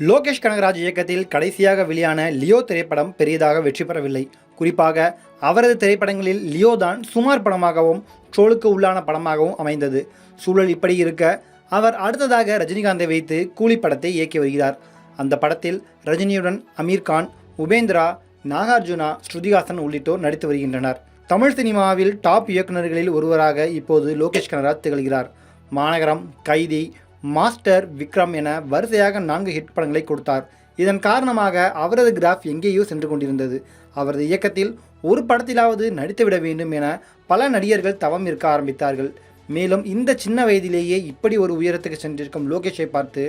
லோகேஷ் கனகராஜ் இயக்கத்தில் கடைசியாக வெளியான லியோ திரைப்படம் பெரியதாக வெற்றி பெறவில்லை. குறிப்பாக அவரது திரைப்படங்களில் லியோ தான் சுமார் படமாகவும் ட்ரோலுக்கு உள்ளான படமாகவும் அமைந்தது. சூழல் இப்படி இருக்க அவர் அடுத்ததாக ரஜினிகாந்தை வைத்து கூலி படத்தை இயக்கி வருகிறார். அந்த படத்தில் ரஜினியுடன் அமீர் கான் உபேந்திரா நாகார்ஜுனா ஸ்ருதிஹாசன் உள்ளிட்டோர் நடித்து வருகின்றனர். தமிழ் சினிமாவில் டாப் இயக்குநர்களில் ஒருவராக இப்போது லோகேஷ் கனகராஜ் திகழ்கிறார். மாநகரம் கைதி மாஸ்டர் விக்ரம் என வரிசையாக நான்கு ஹிட் படங்களை கொடுத்தார். இதன் காரணமாக அவரது கிராஃப் எங்கேயோ சென்று கொண்டிருந்தது. அவரது இயக்கத்தில் ஒரு படத்திலாவது நடித்துவிட வேண்டும் என பல நடிகர்கள் தவம் இருக்க ஆரம்பித்தார்கள். மேலும் இந்த சின்ன வயதிலேயே இப்படி ஒரு உயரத்துக்கு சென்றிருக்கும் லோகேஷை பார்த்து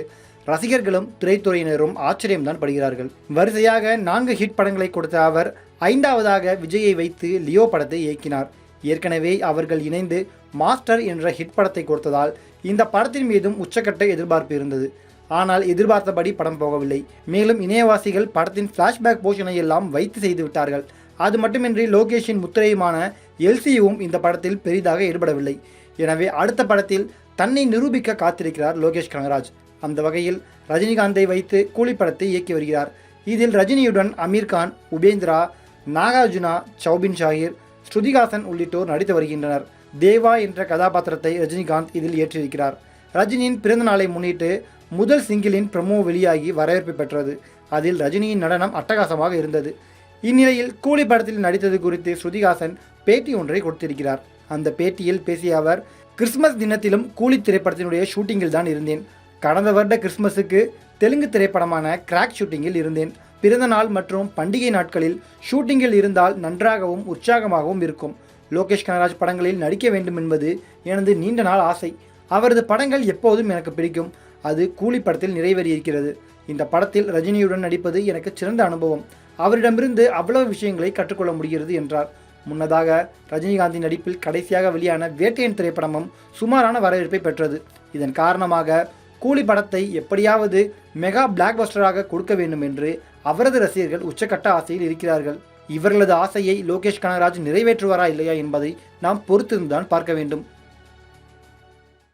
ரசிகர்களும் திரைத்துறையினரும் ஆச்சரியம்தான் படுகிறார்கள். வரிசையாக நான்கு ஹிட் படங்களை கொடுத்த அவர் ஐந்தாவதாக விஜயை வைத்து லியோ படத்தை இயக்கினார். ஏற்கனவே அவர்கள் இணைந்து மாஸ்டர் என்ற ஹிட் படத்தை கொடுத்ததால் இந்த படத்தின் மீதும் உச்சக்கட்ட எதிர்பார்ப்பு இருந்தது. ஆனால் எதிர்பார்த்தபடி படம் போகவில்லை. மேலும் இணையவாசிகள் படத்தின் ஃப்ளாஷ்பேக் போஷனை எல்லாம் வைத்து செய்து விட்டார்கள். அது மட்டுமின்றி லோகேஷின் முத்திரையுமான எல்சியும் இந்த படத்தில் பெரிதாக ஈடுபடவில்லை. எனவே அடுத்த படத்தில் தன்னை நிரூபிக்க காத்திருக்கிறார் லோகேஷ் கனகராஜ். அந்த வகையில் ரஜினிகாந்தை வைத்து கூலி படத்தை இயக்கி வருகிறார். இதில் ரஜினியுடன் அமீர் கான் உபேந்திரா நாகார்ஜுனா சௌபின் ஷாஹிர் ஸ்ருதிகாசன் உள்ளிட்டோர் நடித்து வருகின்றனர். தேவா என்ற கதாபாத்திரத்தை ரஜினிகாந்த் இதில் ஏற்றிருக்கிறார் ரஜினியின் பிறந்த நாளை முன்னிட்டு முதல் சிங்கிளின் ப்ரமோ வெளியாகி வரவேற்பு பெற்றது. அதில் ரஜினியின் நடனம் அட்டகாசமாக இருந்தது. இந்நிலையில் கூலி படத்தில் நடித்தது குறித்து ஸ்ருதிகாசன் பேட்டி ஒன்றை கொடுத்திருக்கிறார். அந்த பேட்டியில் பேசிய அவர் கிறிஸ்மஸ் தினத்திலும் கூலி திரைப்படத்தினுடைய ஷூட்டிங்கில் தான் இருந்தேன். கடந்த வருட கிறிஸ்மஸுக்கு தெலுங்கு திரைப்படமான கிராக் ஷூட்டிங்கில் இருந்தேன். பிறந்த நாள் மற்றும் பண்டிகை நாட்களில் ஷூட்டிங்கில் இருந்தால் நன்றாகவும் உற்சாகமாகவும் இருக்கும். லோகேஷ் கனராஜ் படங்களில் நடிக்க வேண்டும் என்பது எனது நீண்ட நாள் ஆசை. அவரது படங்கள் எப்போதும் எனக்கு பிடிக்கும். அது கூலி படத்தில் நிறைவேறியிருக்கிறது. இந்த படத்தில் ரஜினியுடன் நடிப்பது எனக்கு சிறந்த அனுபவம். அவரிடமிருந்து அவ்வளவு விஷயங்களை கற்றுக்கொள்ள முடிகிறது என்றார். முன்னதாக ரஜினிகாந்தின் நடிப்பில் கடைசியாக வெளியான வேட்டையன் திரைப்படமும் சுமாரான வரவேற்பை பெற்றது. இதன் காரணமாக கூலி படத்தை எப்படியாவது மெகா பிளாக்பஸ்டராக கொடுக்க வேண்டும் என்று அவரது ரசிகர்கள் உச்சக்கட்ட ஆசையில் இருக்கிறார்கள். இவர்களது ஆசையை லோகேஷ் கனகராஜ் நிறைவேற்றுவாரா இல்லையா என்பதை நாம் பொறுத்திருந்துதான் பார்க்க வேண்டும்.